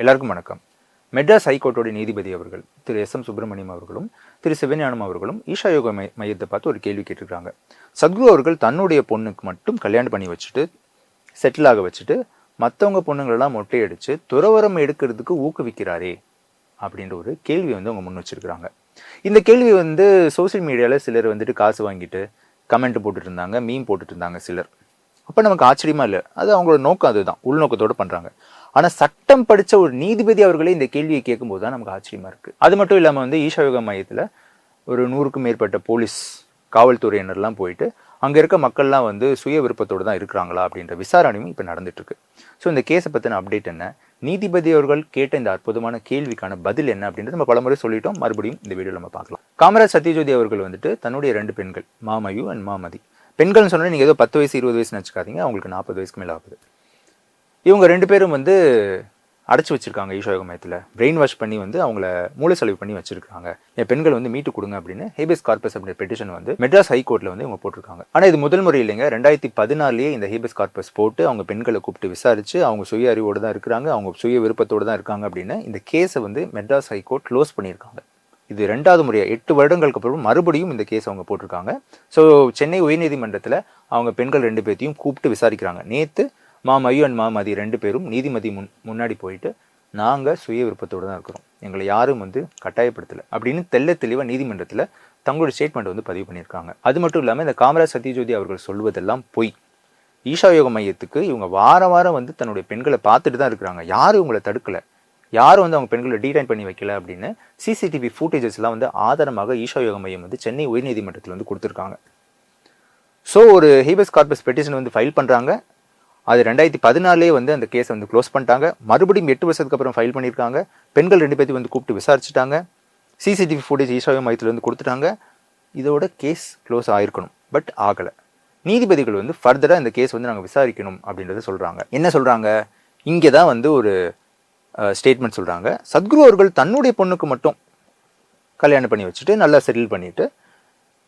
எல்லாருக்கும் வணக்கம். மெட்ராஸ் ஹைகோர்ட்டோட நீதிபதி அவர்கள் திரு எஸ் எம் சுப்பிரமணியம் அவர்களும் திரு சிவஞானம் அவர்களும் ஈஷா யோகா மை மையத்தை பார்த்து ஒரு கேள்வி கேட்டிருக்காங்க. சத்குரு அவர்கள் தன்னுடைய பொண்ணுக்கு மட்டும் கல்யாணம் பண்ணி வச்சுட்டு செட்டில் ஆக வச்சுட்டு மற்றவங்க பொண்ணுங்களெல்லாம் மொட்டையடிச்சு துறவரம் எடுக்கிறதுக்கு ஊக்குவிக்கிறாரே அப்படின்ற ஒரு கேள்வி வந்து அவங்க முன் வச்சிருக்கிறாங்க. இந்த கேள்வி வந்து சோஷியல் மீடியாவில் சிலர் வந்துட்டு காசு வாங்கிட்டு கமெண்ட் போட்டுட்டு இருந்தாங்க மீம் போட்டுட்டு இருந்தாங்க சிலர். அப்போ நமக்கு ஆச்சரியமா இல்லை? அது அவங்களோட நோக்கம் அதுதான். உள்நோக்கத்தோடு பண்ணுறாங்க ஆனா சட்டம் படிச்ச ஒரு நீதிபதி அவர்களே இந்த கேள்வியை கேட்கும்போது தான் நமக்கு ஆச்சரியமா இருக்கு. அது மட்டும் இல்லாம வந்து ஈஷா யோகா மையத்துல ஒரு நூறுக்கும் மேற்பட்ட போலீஸ் காவல்துறையினர்லாம் போயிட்டு அங்க இருக்க மக்கள்லாம் வந்து சுய விருப்பத்தோடு தான் இருக்கிறாங்களா அப்படின்ற விசாரணையும் இப்போ நடந்துட்டு இருக்கு. ஸோ இந்த கேஸை பற்றின அப்டேட் என்ன? நீதிபதி அவர்கள் கேட்ட இந்த அற்புதமான கேள்விக்கான பதில் என்ன அப்படின்றது நம்ம பலமுறை சொல்லிட்டோம். மறுபடியும் இந்த வீடியோவில் நம்ம பார்க்கலாம். காமராஜ் சத்யஜோதி அவர்கள் வந்துட்டு தன்னுடைய ரெண்டு பெண்கள் மாமயு அண்ட் மாமதி. பெண்கள்னு சொன்னால் நீங்கள் ஏதோ பத்து வயசு இருபது வயசுன்னு வச்சுக்காதீங்க. அவங்களுக்கு நாற்பது வயசுக்கு மேலே ஆகுது. இவங்க ரெண்டு பேரும் வந்து அடைச்சி வச்சுருக்காங்க ஈஷா மையத்தில். பிரெயின் வாஷ் பண்ணி வந்து அவங்கள மூளை செலவு பண்ணி வச்சிருக்காங்க. என் பெண்கள் வந்து மீட்டு கொடுங்க அப்படின்னு ஹேபியஸ் கார்பஸ் அப்படின்ற பெட்டிஷன் வந்து மெட்ராஸ் ஹைகோர்ட்டில் வந்து இவங்க போட்டிருக்காங்க. ஆனால் இது முதல் முறை இல்லைங்க. ரெண்டாயிரத்தி பதினாலே இந்த ஹேபியஸ் கார்பஸ் போட்டு அவங்க பெண்களை கூப்பிட்டு விசாரிச்சு அவங்க சுய அறிவோடு தான் இருக்கிறாங்க அவங்க சுய விருப்பத்தோடு தான் இருக்காங்க அப்படின்னு இந்த கேஸை வந்து மெட்ராஸ் ஹைகோர்ட் க்ளோஸ் பண்ணியிருக்காங்க. இது ரெண்டாவது முறையாக எட்டு வருடங்களுக்கு அப்புறம் மறுபடியும் இந்த கேஸ் அவங்க போட்டிருக்காங்க. ஸோ சென்னை உயர்நீதிமன்றத்தில் அவங்க பெண்கள் ரெண்டு பேர்த்தையும் கூப்பிட்டு விசாரிக்கிறாங்க. நேற்று மாமயு அண்ட் மாமதி ரெண்டு பேரும் நீதிமதி முன் முன்னாடி போயிட்டு நாங்கள் சுய விருப்பத்தோடு தான் இருக்கிறோம். எங்களை யாரும் வந்து கட்டாயப்படுத்தலை. அப்படின்னு தெல்ல தெளிவாக நீதிமன்றத்தில் தங்களோட ஸ்டேட்மெண்ட் வந்து பதிவு பண்ணியிருக்காங்க. அது மட்டும் இல்லாமல் இந்த காமராஜ் சத்யஜோதி அவர்கள் சொல்வதெல்லாம் பொய். ஈஷா யோக மையத்துக்கு இவங்க வார வாரம் வந்து தன்னுடைய பெண்களை பார்த்துட்டு தான் இருக்கிறாங்க. யாரும் இவங்களை தடுக்கலை. யாரும் வந்து அவங்க பெண்களை டீடைன் பண்ணி வைக்கல அப்படின்னு சிசிடிவி ஃபுட்டேஜஸ்லாம் வந்து ஆதாரமாக ஈஷா யோக மையம் வந்து சென்னை உயர்நீதிமன்றத்தில் வந்து கொடுத்துருக்காங்க. ஸோ ஒரு ஹீபஸ் கார்பஸ் பெட்டிஷன் வந்து ஃபைல் பண்ணுறாங்க அது ரெண்டாயிரத்தி பதினாலே வந்து அந்த கேஸை வந்து க்ளோஸ் பண்ணிட்டாங்க. மறுபடியும் எட்டு வருஷத்துக்கு அப்புறம் ஃபைல் பண்ணியிருக்காங்க. பெண்கள் ரெண்டு பேர்த்தையும் வந்து கூப்பிட்டு விசாரிச்சுட்டாங்க. சிசிடிவி ஃபுட்டேஜ் ஈஷாவை மையத்தில் வந்து கொடுத்துட்டாங்க. இதோட கேஸ் க்ளோஸ் ஆயிருக்கணும். பட் ஆகலை. நீதிபதிகள் வந்து ஃபர்தராக இந்த கேஸ் வந்து நாங்கள் விசாரிக்கணும் அப்படின்றத சொல்கிறாங்க என்ன சொல்கிறாங்க இங்கே தான் வந்து ஒரு ஸ்டேட்மெண்ட் சொல்கிறாங்க சத்குரு அவர்கள் தன்னுடைய பொண்ணுக்கு மட்டும் கல்யாணம் பண்ணி வச்சுட்டு நல்லா செட்டில் பண்ணிவிட்டு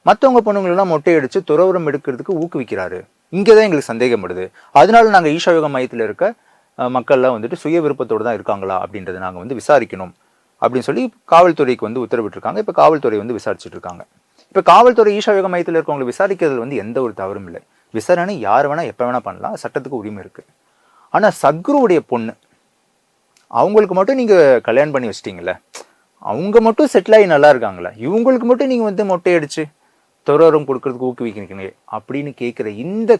மற்றவங்க பொண்ணுங்களெல்லாம் மொட்டை அடித்து துறவரம் எடுக்கிறதுக்கு ஊக்குவிக்கிறாரு. இங்கே தான் எங்களுக்கு சந்தேகம் வருது அதனால நாங்கள் ஈஷா யோகா மையத்தில் இருக்க மக்கள்லாம் வந்துட்டு சுய விருப்பத்தோடு தான் இருக்காங்களா அப்படின்றத நாங்கள் வந்து விசாரிக்கணும் அப்படின்னு சொல்லி காவல்துறைக்கு வந்து உத்தரவிட்டிருக்காங்க. இப்போ காவல்துறை வந்து விசாரிச்சுட்டு இருக்காங்க இப்போ காவல்துறை ஈஷா யோகா மையத்தில் இருக்கவங்களை விசாரிக்கிறதுல வந்து எந்த ஒரு தவறும் இல்லை. விசாரணை யார் வேணால் எப்போ வேணால் பண்ணலாம். சட்டத்துக்கு உரிமை இருக்குது ஆனால் சத்குருவுடைய பொண்ணு அவங்களுக்கு மட்டும் நீங்கள் கல்யாணம் பண்ணி வச்சிட்டிங்கள்ல அவங்க மட்டும் செட்டில் ஆகி நல்லா இருக்காங்களா? இவங்களுக்கு மட்டும் நீங்கள் வந்து மொட்டை அடிச்சு துறவரம் கொடுக்கறதுக்கு ஊக்குவிக்கிறீங்க அப்படின்னு கேட்குற இந்த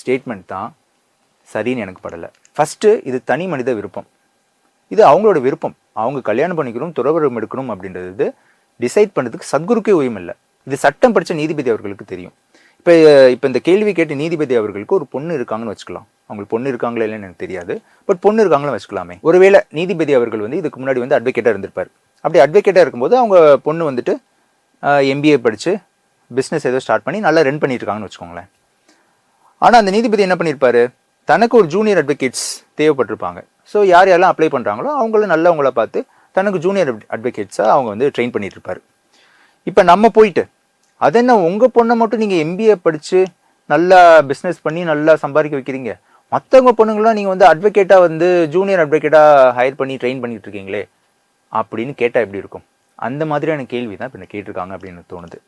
ஸ்டேட்மெண்ட் தான் சரின்னு எனக்கு படலை. ஃபஸ்ட்டு இது தனி மனித விருப்பம். இது அவங்களோட விருப்பம். அவங்க கல்யாணம் பண்ணிக்கணும் துறவரம் எடுக்கணும் அப்படின்றது டிசைட் பண்ணுறதுக்கு சத்குருக்கே உரிமை இல்லை. இது சட்டம் படித்த நீதிபதி அவர்களுக்கு தெரியும். இப்போ இப்போ இந்த கேள்வி கேட்ட நீதிபதி அவர்களுக்கு ஒரு பொண்ணு இருக்காங்கன்னு வச்சுக்கலாம். அவங்களுக்கு பொண்ணு இருக்காங்களா இல்லைன்னு எனக்கு தெரியாது. பட் பொண்ணு இருக்காங்கன்னு வச்சுக்கலாமே. ஒருவேளை நீதிபதி அவர்கள் வந்து இதுக்கு முன்னாடி வந்து அட்வொகேட்டாக இருந்திருப்பார். அப்படி அட்வொகேட்டாக இருக்கும்போது அவங்க பொண்ணு வந்துட்டு எம்பிஏ படித்து பிஸ்னஸ் ஏதோ ஸ்டார்ட் பண்ணி நல்லா ரன் பண்ணிட்டுருக்காங்கன்னு வச்சுக்கோங்களேன். ஆனால் அந்த நீதிபதி என்ன பண்ணியிருப்பாரு தனக்கு ஒரு ஜூனியர் அட்வொகேட்ஸ் தேவைப்பட்டிருப்பாங்க. ஸோ யார் யாரெல்லாம் அப்ளை பண்ணுறாங்களோ அவங்களும் நல்லவங்கள பார்த்து தனக்கு ஜூனியர் அட்வொகேட்ஸாக அவங்க வந்து ட்ரெயின் பண்ணிட்டுருப்பாரு. இப்போ நம்ம போயிட்டு அது என்ன உங்கள் பொண்ணை மட்டும் நீங்கள் எம்பிஏ படித்து நல்லா பிஸ்னஸ் பண்ணி நல்லா சம்பாதிக்க வைக்கிறீங்க. மற்றவங்க பொண்ணுங்களாம் நீங்கள் வந்து அட்வொகேட்டாக வந்து ஜூனியர் அட்வொகேட்டாக ஹையர் பண்ணி ட்ரெயின் பண்ணிட்டு இருக்கீங்களே அப்படின்னு கேட்டால் எப்படி இருக்கும்? அந்த மாதிரியான கேள்வி தான் இப்போ என்ன கேட்டிருக்காங்க அப்படின்னு தோணுது.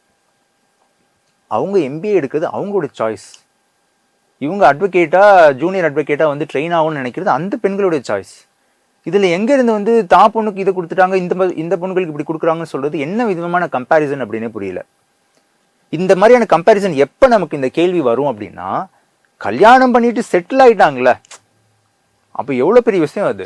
அவங்க எம்பிஏ எடுக்கிறது அவங்களோட சாய்ஸ் இவங்க அட்வொகேட்டாக ஜூனியர் அட்வொகேட்டாக வந்து ட்ரெயின் ஆகும்னு நினைக்கிறது அந்த பெண்களுடைய சாய்ஸ் இதில் எங்கேருந்து வந்து தா பொண்ணுக்கு இதை கொடுத்துட்டாங்க இந்த ம- இந்த பொண்ணுகளுக்கு இப்படி கொடுக்குறாங்கன்னு சொல்கிறது என்ன விதமான கம்பேரிசன் அப்படின்னே புரியல. இந்த மாதிரியான கம்பேரிசன் எப்போ நமக்கு இந்த கேள்வி வரும் அப்படின்னா கல்யாணம் பண்ணிட்டு செட்டில் ஆகிட்டாங்களே அப்போ எவ்வளோ பெரிய விஷயம் அது?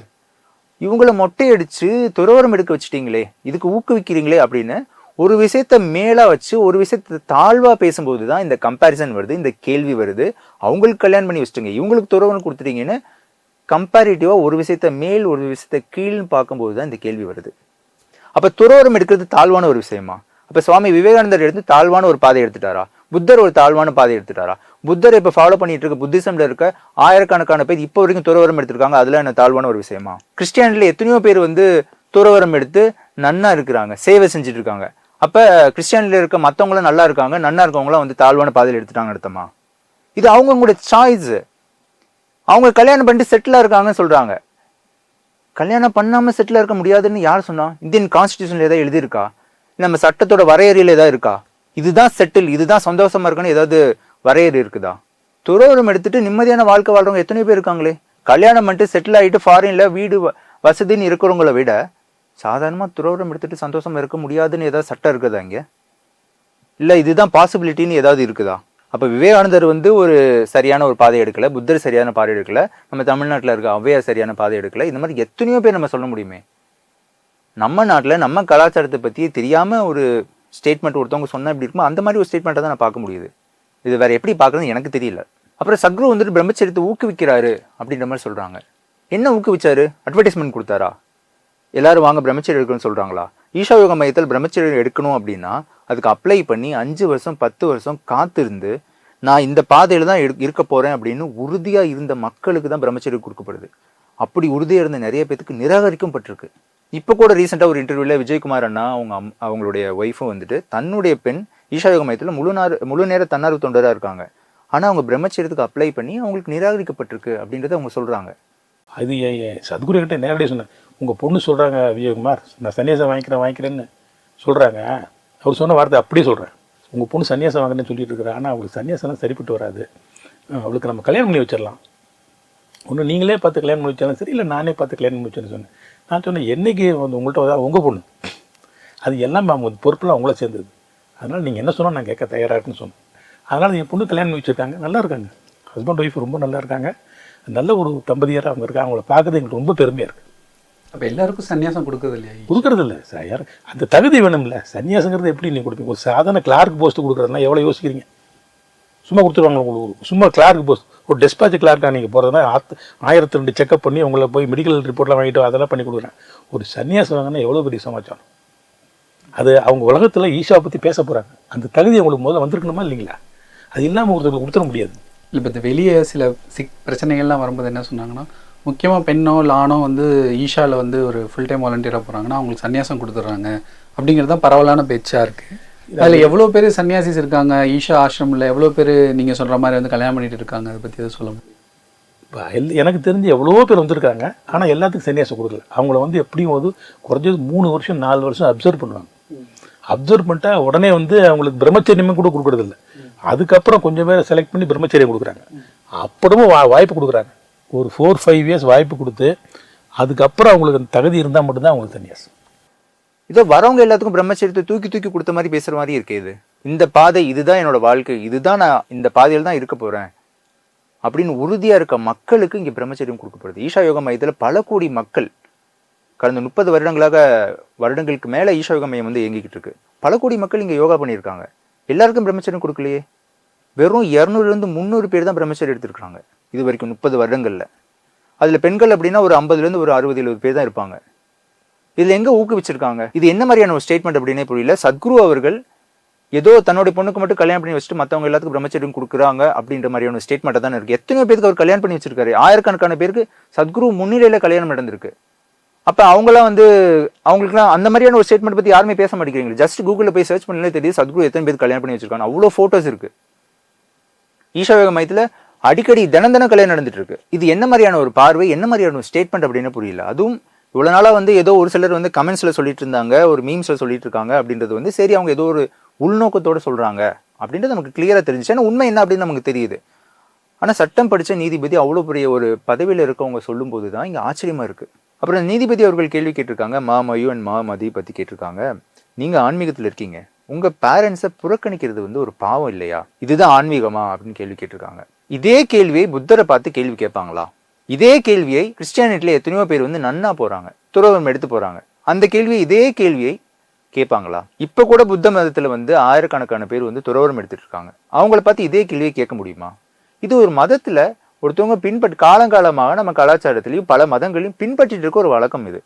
இவங்கள மொட்டை அடித்து துறவரம் எடுக்க வச்சுட்டீங்களே இதுக்கு ஊக்குவிக்கிறீங்களே அப்படின்னு ஒரு விஷயத்த மேலாக வச்சு ஒரு விஷயத்த தாழ்வாக பேசும்போது தான் இந்த கம்பேரிசன் வருது இந்த கேள்வி வருது. அவங்களுக்கு கல்யாணம் பண்ணி வச்சுட்டுங்க இவங்களுக்கு துறவரம் கொடுத்துட்டீங்கன்னு கம்பேரிட்டிவாக ஒரு விஷயத்த மேல் ஒரு விஷயத்த கீழ்னு பார்க்கும்போது தான் இந்த கேள்வி வருது. அப்போ துறவரம் எடுக்கிறது தாழ்வான ஒரு விஷயமா? அப்போ சுவாமி விவேகானந்தர் எடுத்து தாழ்வான ஒரு பாதை எடுத்துட்டாரா? புத்தர் ஒரு தாழ்வான பாதை எடுத்துட்டாரா? புத்தர் இப்போ ஃபாலோ பண்ணிட்டு இருக்க புத்திசம்ல இருக்க ஆயிரக்கணக்கான பேர் இப்போ வரைக்கும் துறவரம் எடுத்திருக்காங்க அதில் என்ன தாழ்வான ஒரு விஷயமா? கிறிஸ்டியானில் எத்தனையோ பேர் வந்து துறவரம் எடுத்து நன்னா இருக்கிறாங்க சேவை செஞ்சுட்டு இருக்காங்க. அப்போ கிறிஸ்டியனில் இருக்க மற்றவங்களும் நல்லா இருக்காங்க நன்னா இருக்கவங்களாம் வந்து தாழ்வான பாதையில் எடுத்துட்டாங்க அர்த்தமா? இது அவங்களோட சாய்ஸ் அவங்க கல்யாணம் பண்ணிட்டு செட்டிலாக இருக்காங்கன்னு சொல்கிறாங்க கல்யாணம் பண்ணாமல் செட்டில் இருக்க முடியாதுன்னு யார் சொன்னா? இந்தியன் கான்ஸ்டியூஷனில் ஏதாவது எழுதியிருக்கா? நம்ம சட்டத்தோட வரையறையில் ஏதாவது இருக்கா? இதுதான் செட்டில் இதுதான் சந்தோஷமா இருக்குன்னு ஏதாவது வரையறை இருக்குதா? துறவரம் எடுத்துட்டு நிம்மதியான வாழ்க்கை வாழ்றவங்க எத்தனை பேர் இருக்காங்களே. கல்யாணம் பண்ணிட்டு செட்டில் ஆகிட்டு ஃபாரின்ல வீடு வசதின்னு இருக்கிறவங்கள விட சாதாரணமாக துறவரம் எடுத்துகிட்டு சந்தோஷமாக இருக்க முடியாதுன்னு ஏதாவது சட்டம் இருக்குதா இங்கே? இல்லை இதுதான் பாசிபிலிட்டின்னு ஏதாவது இருக்குதா? அப்போ விவேகானந்தர் வந்து ஒரு சரியான ஒரு பாதை எடுக்கலை புத்தர் சரியான பாதை எடுக்கலை நம்ம தமிழ்நாட்டில் இருக்க ஔவையார் சரியான பாதை எடுக்கலை இந்த மாதிரி எத்தனையோ பேர் நம்ம சொல்ல முடியுமே. நம்ம நாட்டில் நம்ம கலாச்சாரத்தை பற்றி தெரியாமல் ஒரு ஸ்டேட்மெண்ட் ஒருத்தவங்க சொன்னால் எப்படி இருக்குமோ அந்த மாதிரி ஒரு ஸ்டேட்மெண்ட்டை தான் நான் பார்க்க முடியுது. இது வேறு எப்படி பார்க்குறதுன்னு எனக்கு தெரியல. அப்புறம் சக்ரு வந்துட்டு பிரம்மச்சரியத்தை ஊக்குவிக்கிறாரு அப்படின்ற மாதிரி சொல்கிறாங்க என்ன ஊக்குவிச்சாரு? அட்வர்டைஸ்மெண்ட் கொடுத்தாரா? எல்லாரும் வாங்க பிரம்மச்சரியம் எடுக்கணும்னு சொல்கிறாங்களா ஈஷா யோக மையத்தில் பிரம்மச்சரியம் எடுக்கணும் அப்படின்னா அதுக்கு அப்ளை பண்ணி அஞ்சு வருஷம் பத்து வருஷம் காத்திருந்து நான் இந்த பாதையில் தான் எடு- இருக்க போகிறேன் அப்படின்னு உறுதியாக இருந்த மக்களுக்கு தான் பிரம்மச்சரியம் கொடுக்கப்படுது. அப்படி உறுதியாக இருந்த நிறைய பேத்துக்கு நிராகரிக்கும் பட்டிருக்கு இப்போ கூட ரீசெண்டாக ஒரு இன்டர்வியூவில் விஜயகுமார் அண்ணா அவங்க அம் அவங்களுடைய ஒய்ஃபும் வந்துட்டு தன்னுடைய பெண் ஈஷா யோக மையத்தில் முழு நேர முழு நேர தன்னார்வ தொண்டராக இருக்காங்க. ஆனால் அவங்க பிரம்மச்சரியத்துக்கு அப்ளை பண்ணி அவங்களுக்கு நிராகரிக்கப்பட்டிருக்கு அப்படின்றத அவங்க சொல்கிறாங்க அது என் சத்குரு கிட்ட நேரடியாக சொன்னேன். உங்கள் பொண்ணு சொல்கிறாங்க விஜயகுமார். நான் சன்னியாசம் வாங்கிக்கிறேன் வாங்கிக்கிறேன்னு சொல்கிறாங்க அவர் சொன்ன வார்த்தை அப்படியே சொல்கிறேன் உங்கள் பொண்ணு சன்னியாசம் வாங்குறேன்னு சொல்லிட்டு இருக்கிறேன் ஆனால் அவளுக்கு சன்னியாசம்லாம் சரிப்பட்டு வராது. அவளுக்கு நம்ம கல்யாணம் பண்ணி வச்சிடலாம். ஒன்று நீங்களே பார்த்து கல்யாணம் பண்ணி வச்சாலும் சரி இல்லை நானே பார்த்து கல்யாணம் பண்ணி வச்சேன்னு சொன்னேன். நான் சொன்னேன் என்னைக்கு வந்து உங்கள்கிட்ட வந்தால் உங்கள் பொண்ணு? அது எல்லாம் அவங்க பொறுப்பெல்லாம் அவங்கள சேர்ந்தது. அதனால் நீங்கள் என்ன சொன்னால் நான் கேட்க தயாராக இருக்குன்னு சொன்னேன். அதனால் என் பொண்ணு கல்யாணம் பண்ணி வச்சுருக்காங்க. நல்லா இருக்காங்க. ஹஸ்பண்ட் ஒய்ஃப் ரொம்ப நல்லா இருக்காங்க. நல்ல ஒரு தம்பதியராக அவங்க இருக்காங்க. அவங்கள பார்க்குறது எங்களுக்கு ரொம்ப பெருமையாக இருக்குது அப்ப எல்லாருக்கும் சன்னியாசம் கொடுக்கறது இல்லையா கொடுக்கறது இல்லை சார் யார்? அந்த தகுதி வேணும்ல. சன்னியாசங்கிறது எப்படி நீ கொடுப்பீங்க? ஒரு சாதாரண கிளார்க் போஸ்ட் கொடுக்குறதுனா எவ்வளோ யோசிக்கிறீங்க? சும்மா கொடுத்துருவாங்க உங்களுக்கு? சும்மா கிளார்க் போஸ்ட் ஒரு டெஸ்பாச் கிளார்க்காக நீங்கள் போகிறதுனா ஆத்து ஆயிரத்தி ரெண்டு செக்அப் பண்ணி உங்களை போய் மெடிக்கல் ரிப்போர்ட்லாம் வாங்கிட்டு அதெல்லாம் பண்ணி கொடுக்குறேன். ஒரு சன்னியாசம் வாங்கினா எவ்வளோ பெரிய சமாச்சாரம்? அது அவங்க உலகத்தில் ஈஷாவை பற்றி பேச போகிறாங்க அந்த தகுதி அவங்களுக்கு முதல்ல வந்திருக்கணுமா இல்லைங்களா? அது இல்லாமல் ஒருத்தருக்கு கொடுத்துட முடியாது. இப்போ இந்த வெளியே சில சிக் பிரச்சனைகள்லாம் வரும்போது என்ன சொன்னாங்கன்னா முக்கியமாக பெண்ணோ இல்லை ஆணோ வந்து ஈஷாவில் வந்து ஒரு ஃபுல் டைம் வாலண்டியராக போகிறாங்கன்னா அவங்களுக்கு சன்னியாசம் கொடுத்துட்றாங்க. அப்படிங்கிறது தான் பரவலான பேச்சாக இருக்குது அதில் எவ்வளோ பேர் சன்னியாசிஸ் இருக்காங்க? ஈஷா ஆசிரமில் எவ்வளோ பேர் நீங்கள் சொல்கிற மாதிரி வந்து கல்யாணம் பண்ணிட்டு இருக்காங்க? அதை பற்றி எதுவும் சொல்ல முடியும்? எனக்கு தெரிஞ்சு எவ்வளவோ பேர் வந்திருக்காங்க. ஆனால் எல்லாத்துக்கும் சன்னியாசம் கொடுக்கல. அவங்கள வந்து எப்படியும் வந்து குறைஞ்சது மூணு வருஷம் நாலு வருஷம் அப்சர்வ் பண்ணுவாங்க. அப்சர்வ் பண்ணிட்டா உடனே வந்து அவங்களுக்கு பிரம்மச்சரியமே கூட கொடுக்கறது இல்ல அதுக்கப்புறம் கொஞ்சம் பேரை செலக்ட் பண்ணி பிரம்மச்சரியம் கொடுக்குறாங்க. அப்புறமும் வா வாய்ப்பு கொடுக்குறாங்க. ஒரு ஃபோர் ஃபைவ் இயர்ஸ் வாய்ப்பு கொடுத்து அதுக்கப்புறம் அவங்களுக்கு அந்த தகுதி இருந்தால் மட்டும்தான் அவங்களுக்கு சன்னியாசம் இதோ வரவங்க எல்லாத்துக்கும் பிரம்மச்சரியத்தை தூக்கி தூக்கி கொடுத்த மாதிரி பேசுகிற மாதிரி இருக்கு இது. இந்த பாதை இதுதான் என்னோட வாழ்க்கை. இதுதான் நான் இந்த பாதையில் தான் இருக்க போகிறேன் அப்படின்னு உறுதியாக இருக்க மக்களுக்கு இங்கே பிரம்மச்சரியம் கொடுக்கப்படுது. ஈஷா யோக மையத்தில் பல கோடி மக்கள் கடந்த முப்பது வருடங்களாக வருடங்களுக்கு மேலே ஈஷா யோக மையம் வந்து இயங்கிக்கிட்டு இருக்கு. பல கோடி மக்கள் இங்கே யோகா பண்ணியிருக்காங்க. எல்லாருக்கும் பிரம்மச்சரியம் கொடுக்கலையே. வெறும் இரநூறுலேருந்து முந்நூறு பேர் தான் பிரம்மச்சரியம் எடுத்திருக்காங்க இது வரைக்கும் முப்பது வருடங்களில். அதில் பெண்கள் அப்படின்னா ஒரு ஐம்பதுலேருந்து ஒரு அறுபது எழுபது பேர் தான் இருப்பாங்க. இதில் எங்கே ஊக்குவிச்சிருக்காங்க? இது என்ன மாதிரியான ஒரு ஸ்டேட்மெண்ட் அப்படின்னே புரியல. சத்குரு அவர்கள் ஏதோ தன்னுடைய பொண்ணுக்கு மட்டும் கல்யாணம் பண்ணி வச்சுட்டு மற்றவங்க எல்லாத்துக்கும் பிரம்மச்சரியம் கொடுக்குறாங்க அப்படின்ற மாதிரியான ஸ்டேட்மெண்ட்டாக ஸ்டேட்மெண்ட் தான் இருக்குது எத்தனை பேருக்கு அவர் கல்யாணம் பண்ணி வச்சிருக்காரு. ஆயிரக்கணக்கான பேருக்கு சத்குரு முன்னிலையில் கல்யாணம் நடந்திருக்கு. அப்போ அவங்களாம் வந்து அவங்களுக்குலாம் அந்த மாதிரியான ஒரு ஸ்டேட்மெண்ட் பற்றி யாருமே பேச மாட்டேங்கிறீங்க ஜஸ்ட் கூகுளில் போய் சர்ச் பண்ணலே தெரியுது சத்குரு எத்தனை பேர் கல்யாணம் பண்ணி வச்சிருக்காங்க அவ்வளோ ஃபோட்டோஸ் இருக்குது ஈஷா வேக மையத்தில் அடிக்கடி தினம் தினம் கல்யாணம் நடந்துட்டு இருக்கு இது என்ன மாதிரியான ஒரு பார்வை என்ன மாதிரியான ஒரு ஸ்டேட்மெண்ட் அப்படின்னு புரியல. அதுவும் இவ்வளோ நாளாக வந்து ஏதோ ஒரு சிலர் வந்து கமெண்ட்ஸில் சொல்லிட்டு இருந்தாங்க ஒரு மீம்ஸில் சொல்லிட்டு இருக்காங்க அப்படின்றது வந்து சரி அவங்க ஏதோ ஒரு உள்நோக்கத்தோடு சொல்கிறாங்க அப்படின்றது நமக்கு கிளியராக தெரிஞ்சுச்சு. ஏன்னா உண்மை என்ன அப்படின்னு நமக்கு தெரியுது. ஆனால் சட்டம் படித்த நீதிபதி அவ்வளோ பெரிய ஒரு பதவியில் இருக்கவங்க சொல்லும்போது தான் இங்கே ஆச்சரியமாக இருக்குது அப்புறம் நீதிபதி அவர்கள் கேள்வி கேட்டிருக்காங்க மா மயு அண்ட் மா மதி பற்றி கேட்டிருக்காங்க. நீங்கள் ஆன்மீகத்தில் இருக்கீங்க. உங்கள் பேரண்ட்ஸை புறக்கணிக்கிறது வந்து ஒரு பாவம் இல்லையா? இதுதான் ஆன்மீகமா அப்படின்னு கேள்வி கேட்டிருக்காங்க. இதே கேள்வியை புத்தரை பார்த்து கேள்வி கேட்பாங்களா? இதே கேள்வியை கிறிஸ்டியானிட்டில எத்தனையோ பேர் வந்து நன்னா போறாங்க துறவரம் எடுத்து போறாங்க. அந்த கேள்வியை இதே கேள்வியை கேட்பாங்களா? இப்ப கூட புத்த மதத்துல வந்து ஆயிரக்கணக்கான பேர் வந்து துறவரம் எடுத்துட்டு இருக்காங்க. அவங்கள பார்த்து இதே கேள்வியை கேட்க முடியுமா? இது ஒரு மதத்துல ஒருத்தவங்க பின்பற்றி காலங்காலமாக நம்ம கலாச்சாரத்திலையும் பல மதங்களையும் பின்பற்றிட்டு இருக்க ஒரு வழக்கம் இது.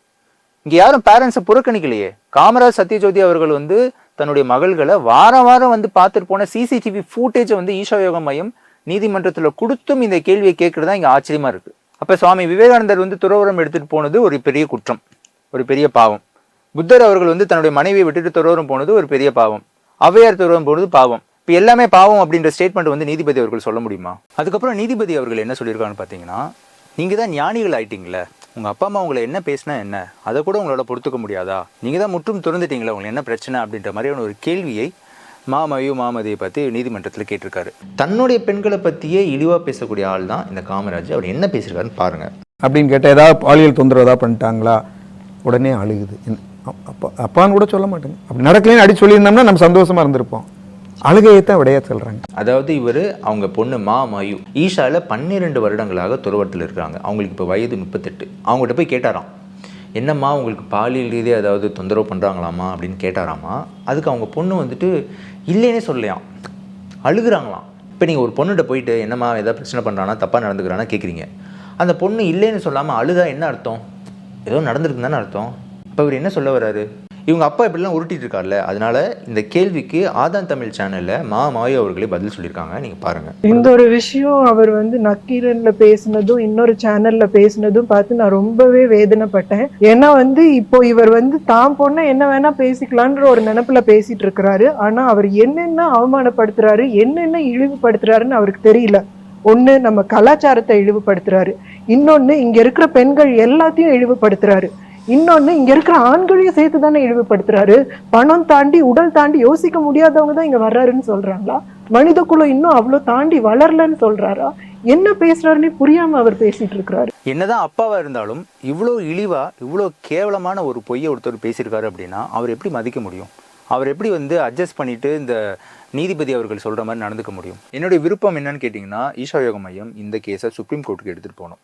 இங்க யாரும் பேரண்ட்ஸை புறக்கணிக்கலையே. காமராஜ் சத்யஜோதி அவர்கள் வந்து தன்னுடைய மகள்களை வாரம் வாரம் வந்து பார்த்துட்டு போன சிசிடிவி ஃபூட்டேஜை வந்து ஈஷா யோக மையம் நீதிமன்றத்தில் கொடுத்தும் இந்த கேள்வியை கேட்குறது தான் இங்கே ஆச்சரியமாக இருக்குது அப்போ சுவாமி விவேகானந்தர் வந்து துறவரம் எடுத்துகிட்டு போனது ஒரு பெரிய குற்றம் ஒரு பெரிய பாவம். புத்தர் அவர்கள் வந்து தன்னுடைய மனைவியை விட்டுட்டு துறவரம் போனது ஒரு பெரிய பாவம். ஔவையார் துறவரம் போனது பாவம். இப்போ எல்லாமே பாவம் அப்படின்ற ஸ்டேட்மெண்ட் வந்து நீதிபதி அவர்கள் சொல்ல முடியுமா? அதுக்கப்புறம் நீதிபதி அவர்கள் என்ன சொல்லியிருக்காங்கன்னு பார்த்தீங்கன்னா நீங்கள் தான் ஞானிகள் ஆயிட்டீங்களே உங்கள் அப்பா அம்மா உங்களை என்ன பேசினா என்ன? அதை கூட உங்களால் பொறுத்துக்க முடியாதா? நீங்கள் தான் முற்றும் திறந்துட்டீங்களா உங்களுக்கு என்ன பிரச்சனை அப்படின்ற மாதிரியான ஒரு கேள்வியை மாமவியோ மாமதியை பற்றி நீதிமன்றத்தில் கேட்டிருக்காரு. தன்னுடைய பெண்களை பற்றியே இழிவாக பேசக்கூடிய ஆள் தான் இந்த காமராஜ். அவர் என்ன பேசியிருக்காருன்னு பாருங்கள் அப்படின்னு கேட்டால் ஏதாவது பாலியல் தொந்தரவு ஏதாவது பண்ணிட்டாங்களா? உடனே அழுகுது. அப்பா அப்பான்னு கூட சொல்ல மாட்டேங்க. அப்படி நடக்கலைன்னு அடி சொல்லியிருந்தோம்னா நம்ம சந்தோஷமா இருந்திருப்போம். அழுகையை தான் விடையா சொல்கிறாங்க அதாவது இவர் அவங்க பொண்ணு மா மயு ஈஷால பன்னிரெண்டு வருடங்களாக துறவரத்தில் இருக்காங்க அவங்களுக்கு இப்போ வயது முப்பத்தெட்டு. அவங்ககிட்ட போய் கேட்டாராம். என்னம்மா உங்களுக்கு பாலியல் ரீதியாக ஏதாவது தொந்தரவு பண்ணுறாங்களாமா அப்படின்னு கேட்டாராமா அதுக்கு அவங்க பொண்ணு வந்துட்டு இல்லைன்னே சொல்லலையாம். அழுகுறாங்களாம். இப்போ நீங்கள் ஒரு பொண்ணுகிட்ட போயிட்டு என்னம்மா ஏதாவது பிரச்சனை பண்ணுறானா தப்பாக நடந்துக்கிறானா கேட்குறீங்க அந்த பொண்ணு இல்லைன்னு சொல்லாமல் அழுதா என்ன அர்த்தம்? ஏதோ நடந்திருக்குன்னு தானே அர்த்தம். இப்போ இவர் என்ன சொல்ல வர்றாரு? இவங்க அப்பா இப்படிலாம் உருட்டிட்டு இருக்கார்ல அதனால இந்த கேள்விக்கு ஆதான் தமிழ் சேனல்ல மா மாயோ அவர்களே பதில் சொல்லியிருக்காங்க. நீங்க பாருங்க. இந்த ஒரு விஷயம் அவர் வந்து நக்கீரன்ல பேசினதும் இன்னொரு சேனல்ல பேசினதும் பார்த்து நான் ரொம்பவே வேதனைப்பட்டேன். ஏன்னா வந்து இப்போ இவர் வந்து தான் பொண்ணை என்ன வேணா பேசிக்கலான்ற ஒரு நினைப்புல பேசிட்டு இருக்கிறாரு. ஆனா அவர் என்னென்ன அவமானப்படுத்துறாரு என்னென்ன இழிவுபடுத்துறாருன்னு அவருக்கு தெரியல. ஒண்ணு நம்ம கலாச்சாரத்தை இழிவுபடுத்துறாரு. இன்னொன்னு இங்க இருக்கிற பெண்கள் எல்லாத்தையும் இழிவுபடுத்துறாரு. இன்னொன்னு இங்க இருக்கிற ஆண்களையும் சேர்த்து தானே இழிவுபடுத்துறாரு. பணம் தாண்டி உடல் தாண்டி யோசிக்க முடியாதவங்க தான் இங்க வர்றாருன்னு சொல்றாங்களா? மனித குலம் இன்னும் அவ்வளோ தாண்டி வளரலன்னு சொல்றாரா? என்ன பேசுறாருன்னே புரியாம அவர் பேசிட்டு இருக்கிறாரு. என்னதான் அப்பாவா இருந்தாலும் இவ்வளோ இழிவா இவ்வளோ கேவலமான ஒரு பொய்யை ஒருத்தர் பேசியிருக்காரு அப்படின்னா அவர் எப்படி மதிக்க முடியும்? அவர் எப்படி வந்து அட்ஜஸ்ட் பண்ணிட்டு இந்த நீதிபதி அவர்கள் சொல்ற மாதிரி நடந்துக்க முடியும்? என்னுடைய விருப்பம் என்னன்னு கேட்டிங்கன்னா ஈஷா யோக மையம் இந்த கேஸை சுப்ரீம் கோர்ட்டுக்கு எடுத்துட்டு போகணும்.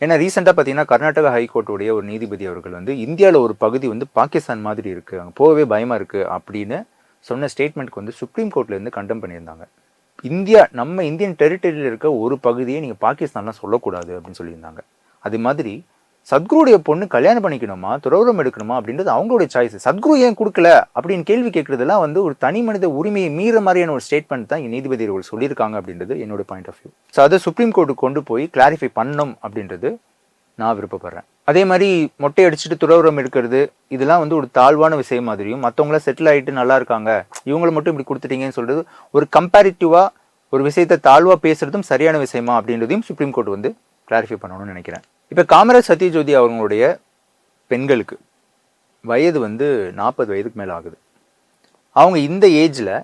ஏன்னா ரீசெண்டாக பார்த்தீங்கன்னா கர்நாடகா ஹைகோர்ட்டுடைய ஒரு நீதிபதி அவர்கள் வந்து இந்தியாவில் ஒரு பகுதி வந்து பாகிஸ்தான் மாதிரி இருக்குது அங்கே போகவே பயமாக இருக்குது அப்படின்னு சொன்ன ஸ்டேட்மெண்ட்க்கு வந்து சுப்ரீம் கோர்ட்லேருந்து கண்டம் பண்ணியிருந்தாங்க. இந்தியா நம்ம இந்தியன் டெரிட்டரியில் இருக்க ஒரு பகுதியை நீங்கள் பாகிஸ்தான்லாம் சொல்லக்கூடாது அப்படின்னு சொல்லியிருந்தாங்க. அது மாதிரி சத்குருடைய பொண்ணு கல்யாணம் பண்ணிக்கணுமா துறவரம் எடுக்கணுமா அப்படின்றது அவங்களுடைய சாய்ஸ் சத்குரு ஏன் கொடுக்கல அப்படின்னு கேள்வி கேட்கறதெல்லாம் வந்து ஒரு தனி மனித உரிமையை மீற மாதிரியான ஒரு ஸ்டேட்மெண்ட் தான் நீதிபதி அவர்கள் சொல்லியிருக்காங்க அப்படின்றது என்னோட பாயிண்ட் ஆஃப் வியூ ஸோ அதை சுப்ரீம் கோர்ட்டுக்கு கொண்டு போய் கிளாரிஃபை பண்ணணும் அப்படின்றது நான் விருப்பப்படுறேன். அதே மாதிரி மொட்டை அடிச்சுட்டு துறவரம் எடுக்கிறது இதெல்லாம் வந்து ஒரு தாழ்வான விஷயம் மாதிரியும் மற்றவங்களாம் செட்டில் ஆகிட்டு நல்லா இருக்காங்க இவங்களை மட்டும் இப்படி கொடுத்துட்டீங்கன்னு சொல்றது ஒரு கம்பேரிட்டிவா ஒரு விஷயத்தை தாழ்வா பேசுறதும் சரியான விஷயமா அப்படின்றதையும் சுப்ரீம் கோர்ட் வந்து கிளாரிஃபை பண்ணணும்னு நினைக்கிறேன். இப்போ காமராஜ் சத்யஜோதி அவங்களுடைய பெண்களுக்கு வயது வந்து நாற்பது வயதுக்கு மேலே ஆகுது. அவங்க இந்த ஏஜில்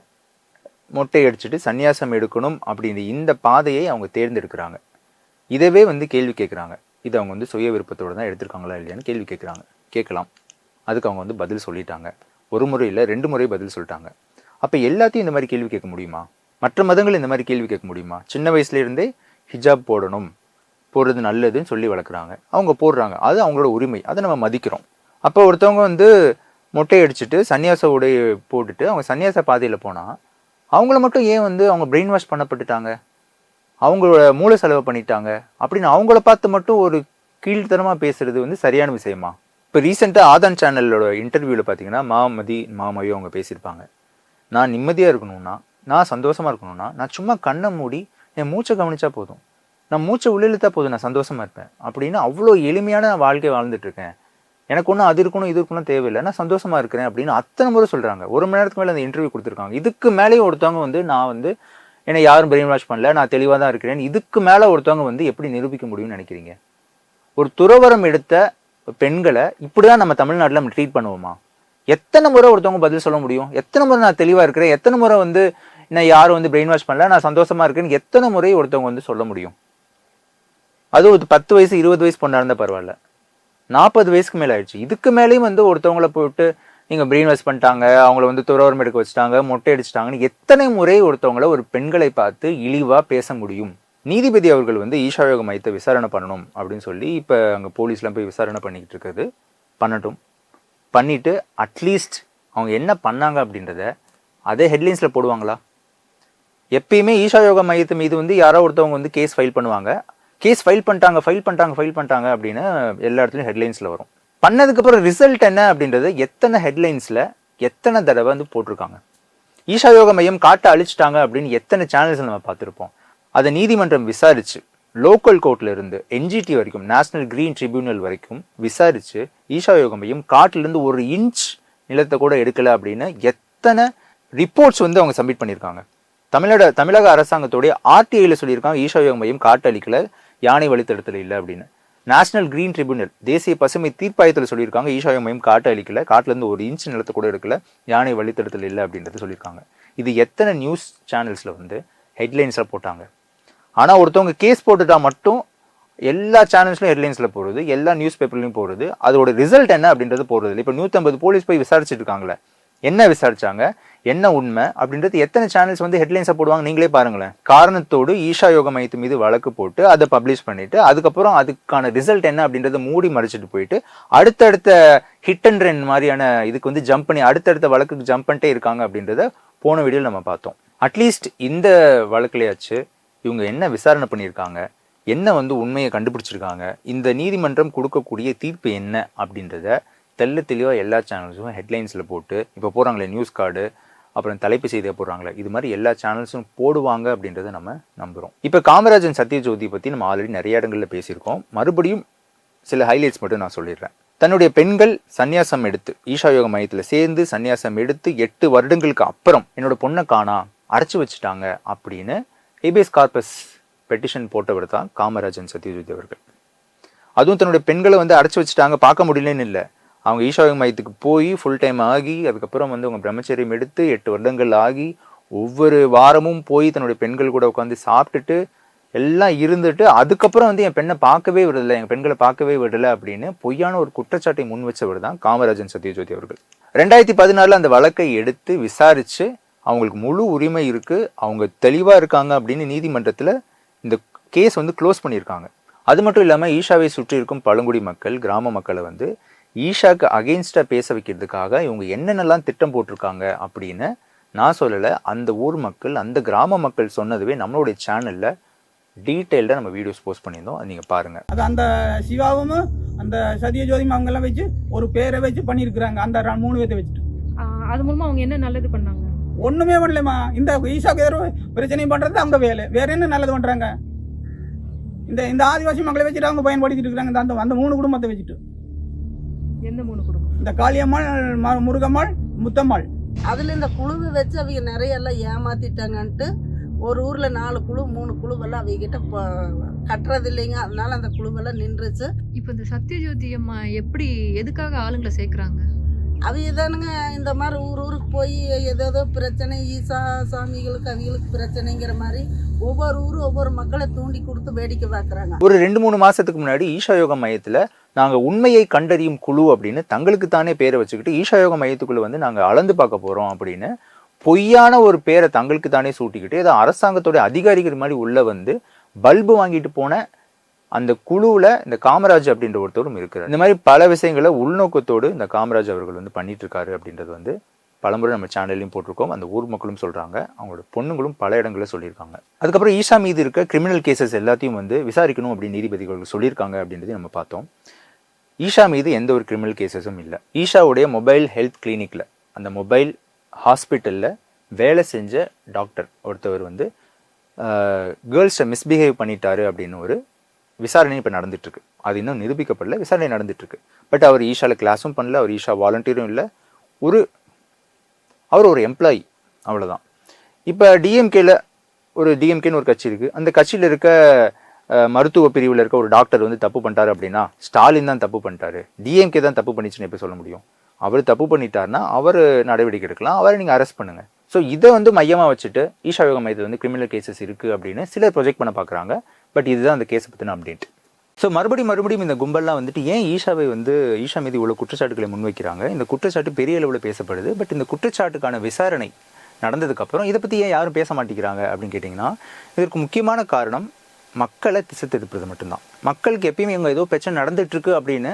மொட்டை அடிச்சுட்டு சன்னியாசம் எடுக்கணும் அப்படின்ற இந்த பாதையை அவங்க தேர்ந்தெடுக்கிறாங்க. இதவே வந்து கேள்வி கேட்குறாங்க. இது அவங்க வந்து சுய விருப்பத்தோடு தான் எடுத்திருக்காங்களா இல்லையான்னு கேள்வி கேட்குறாங்க. கேட்கலாம். அதுக்கு அவங்க வந்து பதில் சொல்லிட்டாங்க. ஒரு முறை இல்லை ரெண்டு முறை பதில் சொல்லிட்டாங்க. அப்போ எல்லாத்தையும் இந்த மாதிரி கேள்வி கேட்க முடியுமா? மற்ற மதங்கள் இந்த மாதிரி கேள்வி கேட்க முடியுமா? சின்ன வயசுலேருந்தே ஹிஜாப் போடணும். போடுறது நல்லதுன்னு சொல்லி வளர்க்குறாங்க. அவங்க போடுறாங்க. அது அவங்களோட உரிமை. அதை நம்ம மதிக்கிறோம். அப்போ ஒருத்தவங்க வந்து மொட்டை அடிச்சுட்டு சன்னியாச உடை போட்டுட்டு அவங்க சன்னியாச பாதையில் போனால் அவங்கள மட்டும் ஏன் வந்து அவங்க பிரெயின் வாஷ் பண்ணப்பட்டுட்டாங்க? அவங்களோட மூளை செலவு பண்ணிட்டாங்க. அப்படின்னு அவங்கள பார்த்து மட்டும் ஒரு கீழ்த்தனமாக பேசுறது வந்து சரியான விஷயமா? இப்போ ரீசெண்டாக ஆதான் சேனலோட இன்டர்வியூவில் பார்த்தீங்கன்னா மாமதி மாமையோ அவங்க பேசியிருப்பாங்க. நான் நிம்மதியாக இருக்கணும்னா நான் சந்தோஷமாக இருக்கணும்னா நான் சும்மா கண்ணை மூடி என் மூச்சை கவனிச்சா போதும். நான் மூச்சை உள்ளிழுத்தா போதும் நான் சந்தோஷமா இருப்பேன். அப்படின்னு அவ்வளோ எளிமையான வாழ்க்கை வாழ்ந்துட்டு இருக்கேன் எனக்கு ஒன்றும் அது இருக்கணும் இது இருக்கணும் தேவையில்லை. நான் சந்தோஷமா இருக்கிறேன் அப்படின்னு அத்தனை முறை சொல்றாங்க. ஒரு மணி நேரத்துக்கு மேலே அந்த இன்டர்வியூ கொடுத்துருக்காங்க. இதுக்கு மேலேயும் ஒருத்தவங்க வந்து நான் வந்து என்னை யாரும் பிரெயின் வாஷ் பண்ணல நான் தெளிவாக தான் இருக்கிறேன். இதுக்கு மேலே ஒருத்தவங்க வந்து எப்படி நிரூபிக்க முடியும்னு நினைக்கிறீங்க? ஒரு துறவரம் எடுத்த பெண்களை இப்படிதான் நம்ம தமிழ்நாட்டில் நம்ம ட்ரீட் பண்ணுவோமா? எத்தனை முறை ஒருத்தவங்க பதில் சொல்ல முடியும்? எத்தனை முறை நான் தெளிவாக இருக்கிறேன்? எத்தனை முறை வந்து நான் யாரும் வந்து பிரெயின் வாஷ் பண்ணல நான் சந்தோஷமா இருக்கேன்னு எத்தனை முறை ஒருத்தவங்க வந்து சொல்ல முடியும்? அதுவும் ஒரு பத்து வயசு இருபது வயசு பொண்ணாக இருந்தால் பரவாயில்ல. நாற்பது வயசுக்கு மேலே ஆயிடுச்சு. இதுக்கு மேலேயும் வந்து ஒருத்தவங்கள போயிட்டு நீங்கள் பிரெயின் வாஷ் பண்ணிட்டாங்க அவங்கள வந்து துறவரம் எடுக்க வச்சுட்டாங்க மொட்டை அடிச்சிட்டாங்கன்னு எத்தனை முறை ஒருத்தவங்கள ஒரு பெண்களை பார்த்து இழிவாக பேச முடியும்? நீதிபதி அவர்கள் வந்து ஈஷாயோக மையத்தை விசாரணை பண்ணணும் அப்படின்னு சொல்லி இப்போ அங்கே போலீஸ்லாம் போய் விசாரணை பண்ணிக்கிட்டு இருக்குது. பண்ணட்டும். பண்ணிட்டு அட்லீஸ்ட் அவங்க என்ன பண்ணாங்க அப்படின்றத அதே ஹெட்லைன்ஸில் போடுவாங்களா? எப்பயுமே ஈஷா யோகா மையத்து மீது வந்து யாரோ ஒருத்தவங்க வந்து கேஸ் ஃபைல் பண்ணுவாங்க. கேஸ் ஃபைல் பண்ணிட்டாங்க ஃபைல் பண்ணிட்டாங்க ஃபைல் பண்ணிட்டாங்க அப்படின்னு எல்லா இடத்துலையும் ஹெட்லைன்ஸில் வரும். பண்ணதுக்கப்புறம் ரிசல்ட் என்ன அப்படின்றது எத்தனை ஹெட்லைன்ஸில் எத்தனை தடவை வந்து போட்டிருக்காங்க? ஈஷா யோக மையம் காட்டை அழிச்சிட்டாங்க அப்படின்னு எத்தனை சேனல்ஸ் நம்ம பார்த்துருப்போம்? அதை நீதிமன்றம் விசாரிச்சு லோக்கல் கோர்ட்ல இருந்து என்ஜிடி வரைக்கும் நேஷனல் கிரீன் ட்ரிபியூனல் வரைக்கும் விசாரிச்சு ஈஷா யோக மையம் காட்டிலிருந்து ஒரு இன்ச் நிலத்தை கூட எடுக்கல அப்படின்னு எத்தனை ரிப்போர்ட்ஸ் வந்து அவங்க சப்மிட் பண்ணியிருக்காங்க? தமிழக தமிழக அரசாங்கத்துடைய ஆர்டிஐல சொல்லியிருக்காங்க ஈஷா யோக மையம் காட்டு அழிக்கல யானை வழித்தடத்தில் இல்லை அப்படின்னு. நேஷனல் கிரீன் ட்ரிபியூனல் தேசிய பசுமை தீர்ப்பாயத்தில் சொல்லியிருக்காங்க. ஈஷாய மையம் காட்டு அழிக்கல. காட்டிலேருந்து ஒரு இன்ச் நிலத்தை கூட எடுக்கல. யானை வழித்தடத்தில் இல்லை அப்படின்றது சொல்லியிருக்காங்க. இது எத்தனை நியூஸ் சேனல்ஸில் வந்து ஹெட்லைன்ஸில் போட்டாங்க. ஆனால் ஒருத்தவங்க கேஸ் போட்டுட்டா மட்டும் எல்லா சேனல்ஸ்லையும் ஹெட்லைன்ஸில் போடுறது எல்லா நியூஸ் பேப்பர்லையும் போடுறது அதோட ரிசல்ட் என்ன அப்படின்றது போடுறது இல்லை இப்போ நூற்றம்பது போலீஸ் போய் விசாரிச்சுட்டு இருக்காங்களே. என்ன விசாரிச்சாங்க? என்ன உண்மை? அப்படின்றது எத்தனை சேனல்ஸ் வந்து ஹெட்லைன்ஸை போடுவாங்க? நீங்களே பாருங்களேன். காரணத்தோடு ஈஷா யோக மையத்து மீது வழக்கு போட்டு அதை பப்ளிஷ் பண்ணிட்டு அதுக்கப்புறம் அதுக்கான ரிசல்ட் என்ன அப்படின்றத மூடி மறைச்சிட்டு போயிட்டு அடுத்தடுத்த ஹிட் அண்ட் ரன் மாதிரியான இதுக்கு வந்து ஜம்ப் பண்ணி அடுத்தடுத்த வழக்குக்கு ஜம்ப் பண்ணிட்டே இருக்காங்க அப்படின்றத போன வீடியோவில் நம்ம பார்த்தோம். அட்லீஸ்ட் இந்த வழக்குலையாச்சு இவங்க என்ன விசாரணை பண்ணியிருக்காங்க? என்ன வந்து உண்மையை கண்டுபிடிச்சிருக்காங்க? இந்த நீதிமன்றம் கொடுக்கக்கூடிய தீர்ப்பு என்ன அப்படின்றத தெள்ள தெளிவாக எல்லா சேனல்ஸும் ஹெட்லைன்ஸில் போட்டு இப்போ போகிறாங்களே நியூஸ் கார்டு அப்புறம் தலைப்பு செய்தியாக போடுறாங்களே இது மாதிரி எல்லா சேனல்ஸும் போடுவாங்க அப்படின்றத நம்ம நம்புகிறோம் இப்போ காமராஜன் சத்யஜோதி பற்றி நம்ம ஆல்ரெடி நிறைய இடங்களில் பேசியிருக்கோம். மறுபடியும் சில ஹைலைட்ஸ் மட்டும் நான் சொல்லிடுறேன். தன்னுடைய பெண்கள் சந்நியாசம் எடுத்து ஈஷா யோக மையத்தில் சேர்ந்து சன்னியாசம் எடுத்து எட்டு வருடங்களுக்கு அப்புறம் என்னோட பொண்ணை காணா அரைச்சி வச்சுட்டாங்க அப்படின்னு ஏபிஎஸ் கார்பஸ் பெட்டிஷன் போட்டவர் தான் காமராஜன் சத்யஜோதி அவர்கள். அதுவும் தன்னுடைய பெண்களை வந்து அடைச்சி வச்சுட்டாங்க பார்க்க முடியலன்னு இல்லை. அவங்க ஈஷாயோக மையத்துக்கு போய் ஃபுல் டைம் ஆகி அதுக்கப்புறம் வந்து அவங்க பிரம்மச்சரியம் எடுத்து எட்டு வருடங்கள் ஆகி ஒவ்வொரு வாரமும் போய் தன்னுடைய பெண்கள் கூட உட்காந்து சாப்பிட்டுட்டு எல்லாம் இருந்துட்டு அதுக்கப்புறம் வந்து என் பெண்ணை பார்க்கவே விடலை என் பெண்களை பார்க்கவே விடலை அப்படின்னு பொய்யான ஒரு குற்றச்சாட்டை முன் வச்சவர் தான் காமராஜன் சத்யஜோதி அவர்கள். ரெண்டாயிரத்தி பதினாலில் அந்த வழக்கை எடுத்து விசாரித்து அவங்களுக்கு முழு உரிமை இருக்குது அவங்க தெளிவாக இருக்காங்க அப்படின்னு நீதிமன்றத்தில் இந்த கேஸ் வந்து க்ளோஸ் பண்ணியிருக்காங்க. அது மட்டும் இல்லாமல் ஈஷாவை சுற்றி இருக்கும் பழங்குடி மக்கள் கிராம மக்களை வந்து ஈஷாக்கு அகெயின்ஸ்டாக பேச வைக்கிறதுக்காக இவங்க என்னென்னலாம் திட்டம் போட்டிருக்காங்க அப்படின்னு நான் சொல்லலை. அந்த ஊர் மக்கள் அந்த கிராம மக்கள் சொன்னதுவே நம்மளுடைய சேனலில் டீட்டெயில்டாக நம்ம வீடியோஸ் போஸ்ட் பண்ணியிருந்தோம். அது நீங்கள் பாருங்கள் அது அந்த சிவாவும் அந்த சத்யஜோதியும் அவங்க எல்லாம் வச்சு ஒரு பேரை வச்சு பண்ணியிருக்கிறாங்க. அந்த மூணு பேர்த்த வச்சுட்டு. அது மூலமா அவங்க என்ன நல்லது பண்ணாங்க? ஒண்ணுமே பண்ணலமா இந்த ஈஷாக்கு எதிர பிரச்சனையும் பண்றது அவங்க வேலை. வேற என்ன நல்லது பண்றாங்க? இந்த இந்த ஆதிவாசி மக்களை வச்சுட்டு அவங்க பயன்படுத்திட்டு இருக்காங்க இந்த அந்த அந்த மூணு குடும்பத்தை வச்சுட்டு. எந்த மூணு குடும்பம் இந்த காளியம்மாள் முருகம்மாள் முத்தம்மாள். அதுல இந்த குழுவை வச்சு அவங்க நிறைய எல்லாம் ஏமாத்திட்டாங்கன்ட்டு ஒரு ஊர்ல நாலு குழு மூணு குழுவெல்லாம் அவங்க கிட்ட ப- கட்டுறது இல்லைங்க. அதனால அந்த குழுவெல்லாம் நின்றுச்சு. இப்போ இந்த சத்யஜோதி அம்மா எப்படி எதுக்காக ஆளுங்களை சேர்க்குறாங்க? அவங்க தானுங்க இந்த மாதிரி ஊர் ஊருக்கு போய் ஏதேதோ பிரச்சனை ஈசா சாமிகளுக்கு அவங்களுக்கு பிரச்சனைங்கிற மாதிரி ஒவ்வொரு ஊரும் ஒவ்வொரு மக்களை தூண்டி கொடுத்து வேடிக்கை பார்க்குறாங்க. ஒரு ரெண்டு மூணு மாதத்துக்கு முன்னாடி ஈஷா யோக மையத்தில் நாங்கள் உண்மையை கண்டறியும் குழு அப்படின்னு தங்களுக்கு தானே பேரை வச்சுக்கிட்டு ஈஷா யோக மையத்துக்குள்ளே வந்து நாங்கள் அளந்து பார்க்க போகிறோம் அப்படின்னு பொய்யான ஒரு பேரை தங்களுக்கு தானே சூட்டிக்கிட்டு ஏதோ அரசாங்கத்தோட அதிகாரிகள் மாதிரி உள்ளே வந்து பல்பு வாங்கிட்டு போன அந்த குழுவில் இந்த காமராஜ் அப்படின்ற ஒருத்தரும் இருக்கிறார். இந்த மாதிரி பல விஷயங்களை உள்நோக்கத்தோடு இந்த காமராஜ் அவர்கள் வந்து பண்ணிட்டு இருக்காரு அப்படின்றது வந்து பலமுறை நம்ம சேனல்லையும் போட்டிருக்கோம். அந்த ஊர் மக்களும் சொல்றாங்க. அவங்களோட பொண்ணுங்களும் பல இடங்களில் சொல்லியிருக்காங்க. அதுக்கப்புறம் ஈஷா மீது இருக்க கிரிமினல் கேசஸ் எல்லாத்தையும் வந்து விசாரிக்கணும் அப்படின்னு நீதிபதிகள் சொல்லியிருக்காங்க அப்படின்றதையும் நம்ம பார்த்தோம். ஈஷா மீது எந்த ஒரு கிரிமினல் கேசஸும் இல்லை. ஈஷாவுடைய மொபைல் ஹெல்த் கிளினிக்ல அந்த மொபைல் ஹாஸ்பிட்டலில் வேலை செஞ்ச டாக்டர் ஒருத்தவர் வந்து கேர்ள்ஸை மிஸ்பிஹேவ் பண்ணிட்டாரு அப்படின்னு ஒரு விசாரணை இப்போ நடந்துட்டுருக்கு. அது இன்னும் நிரூபிக்கப்படல விசாரணை நடந்துட்டுருக்கு. பட் அவர் ஈஷாவில் கிளாஸும் பண்ணல அவர் ஈஷா வாலண்டியரும் இல்லை. ஒரு அவர் ஒரு எம்ப்ளாயி அவ்வளோதான் இப்போ டிஎம்கேல ஒரு டிஎம்கேன்னு ஒரு கட்சி இருக்குது அந்த கட்சியில் இருக்க மருத்துவ பிரிவில் இருக்க ஒரு டாக்டர் வந்து தப்பு பண்ணிட்டாரு அப்படின்னா ஸ்டாலின் தான் தப்பு பண்ணிட்டாரு. டிஎம்கே தான் தப்பு பண்ணிச்சுன்னு எப்படி சொல்ல முடியும்? அவர் தப்பு பண்ணிட்டாருன்னா அவர் நடவடிக்கை எடுக்கலாம் அவரை நீங்கள் அரெஸ்ட் பண்ணுங்கள் ஸோ இதை வந்து மையமாக வச்சுட்டு ஈஷா யோகா மையத்தில் வந்து கிரிமினல் கேசஸ் இருக்குது அப்படின்னு சிலர் ப்ரொஜெக்ட் பண்ண பார்க்குறாங்க பட் இதுதான் அந்த கேஸை பற்றின அப்டேட் ஸோ மறுபடியும் மறுபடியும் இந்த கும்பல்லாம் வந்துட்டு ஏன் ஈஷாவை வந்து ஈஷா மீது இவ்வளோ குற்றச்சாட்டுகளை முன்வைக்கிறாங்க? இந்த குற்றச்சாட்டு பெரிய அளவில் பேசப்படுது. பட் இந்த குற்றச்சாட்டுக்கான விசாரணை நடந்ததுக்கப்புறம் இதை பற்றி ஏன் யாரும் பேச மாட்டேங்கிறாங்க அப்படின்னு கேட்டிங்கன்னா இதற்கு முக்கியமான காரணம் மக்களை திசை திருப்புறது மட்டும்தான். மக்களுக்கு எப்பயுமே இவங்க ஏதோ பிரச்சனை நடந்துகிட்ருக்கு அப்படின்னு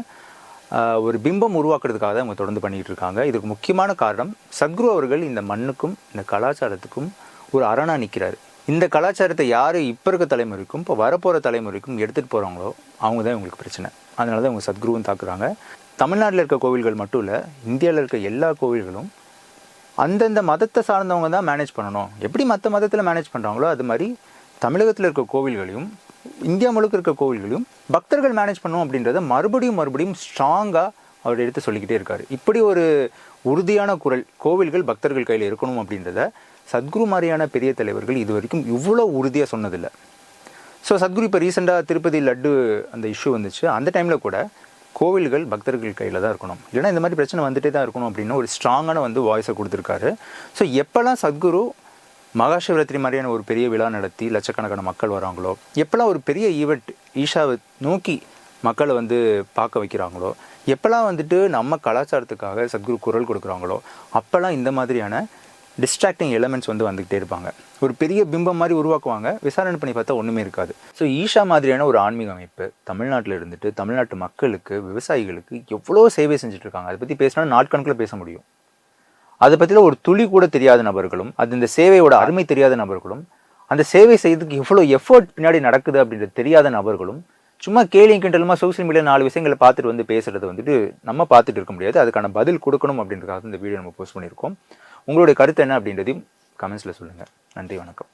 ஒரு பிம்பம் உருவாக்குறதுக்காக தான் அவங்க தொடர்ந்து பண்ணிகிட்டு இருக்காங்க. இதுக்கு முக்கியமான காரணம் சத்குரு அவர்கள் இந்த மண்ணுக்கும் இந்த கலாச்சாரத்துக்கும் ஒரு அரணா நிற்கிறாரு இந்த கலாச்சாரத்தை யார் இப்போ இருக்க தலைமுறைக்கும் இப்போ வரப்போகிற தலைமுறைக்கும் எடுத்துகிட்டு போகிறாங்களோ அவங்க தான் இவங்களுக்கு பிரச்சனை. அதனால தான் இவங்க சத்குருவும் தாக்குறாங்க. தமிழ்நாட்டில் இருக்க கோவில்கள் மட்டும் இல்லை இந்தியாவில் இருக்க எல்லா கோவில்களும் அந்தந்த மதத்தை சார்ந்தவங்க தான் மேனேஜ் பண்ணணும். எப்படி மற்ற மதத்தில் மேனேஜ் பண்ணுறாங்களோ அது மாதிரி தமிழகத்தில் இருக்க கோவில்களையும் இந்தியா முழுக்க இருக்க கோவில்களையும் பக்தர்கள் மேனேஜ் பண்ணணும் அப்படின்றத மறுபடியும் மறுபடியும் ஸ்ட்ராங்காக அவர் எடுத்து சொல்லிக்கிட்டே இருக்கார். இப்படி ஒரு உறுதியான குரல் கோவில்கள் பக்தர்கள் கையில் இருக்கணும் அப்படின்றத சத்குரு மாதிரியான பெரிய தலைவர்கள் இது வரைக்கும் இவ்வளோ உறுதியாக சொன்னதில்லை. ஸோ சத்குரு இப்போ ரீசெண்டாக திருப்பதி லட்டு அந்த இஷ்யூ வந்துச்சு. அந்த டைமில் கூட கோவில்கள் பக்தர்கள் கையில் தான் இருக்கணும். இல்லைனா இந்த மாதிரி பிரச்சனை வந்துட்டே தான் இருக்கணும் அப்படின்னு ஒரு ஸ்ட்ராங்கான வந்து வாய்ஸை கொடுத்துருக்காரு. ஸோ எப்போல்லாம் சத்குரு மகாசிவராத்திரி மாதிரியான ஒரு பெரிய விழா நடத்தி லட்சக்கணக்கான மக்கள் வராங்களோ எப்போல்லாம் ஒரு பெரிய ஈவெண்ட் ஈஷாவை நோக்கி மக்களை வந்து பார்க்க வைக்கிறாங்களோ எப்போல்லாம் வந்துட்டு நம்ம கலாச்சாரத்துக்காக சத்குரு குரல் கொடுக்குறாங்களோ அப்போல்லாம் இந்த மாதிரியான டிஸ்ட்ராக்டிங் எலமெண்ட்ஸ் வந்து வந்துக்கிட்டே இருப்பாங்க. ஒரு பெரிய பிம்பம் மாதிரி உருவாக்குவாங்க. விசாரணை பண்ணி பார்த்தா ஒன்றுமே இருக்காது. ஸோ ஈஷா மாதிரியான ஒரு ஆன்மீக அமைப்பு தமிழ்நாட்டில் இருந்துட்டு தமிழ்நாட்டு மக்களுக்கு விவசாயிகளுக்கு எவ்வளோ சேவை செஞ்சுட்டு இருக்காங்க? அதை பற்றி பேசினா நாட்கணக்கில் பேச முடியும். அதை பற்றியில் ஒரு துளி கூட தெரியாத நபர்களும் அது இந்த சேவையோட அருமை தெரியாத நபர்களும் அந்த சேவை செய்யறதுக்கு எவ்வளோ எஃபோர்ட் பின்னாடி நடக்குது அப்படின்றது தெரியாத நபர்களும் சும்மா கேலியும் கிண்டலுமா சோசியல் மீடியா நாலு விஷயங்களை பார்த்துட்டு வந்து பேசுறது வந்துட்டு நம்ம பார்த்துட்டு இருக்க முடியாது. அதுக்கான பதில் கொடுக்கணும் அப்படின்றதுக்காக இந்த வீடியோ நம்ம போஸ்ட் பண்ணியிருக்கோம். உங்களுடைய கருத்து என்ன அப்படின்றதையும் கமெண்ட்ஸில் சொல்லுங்கள் நன்றி வணக்கம்.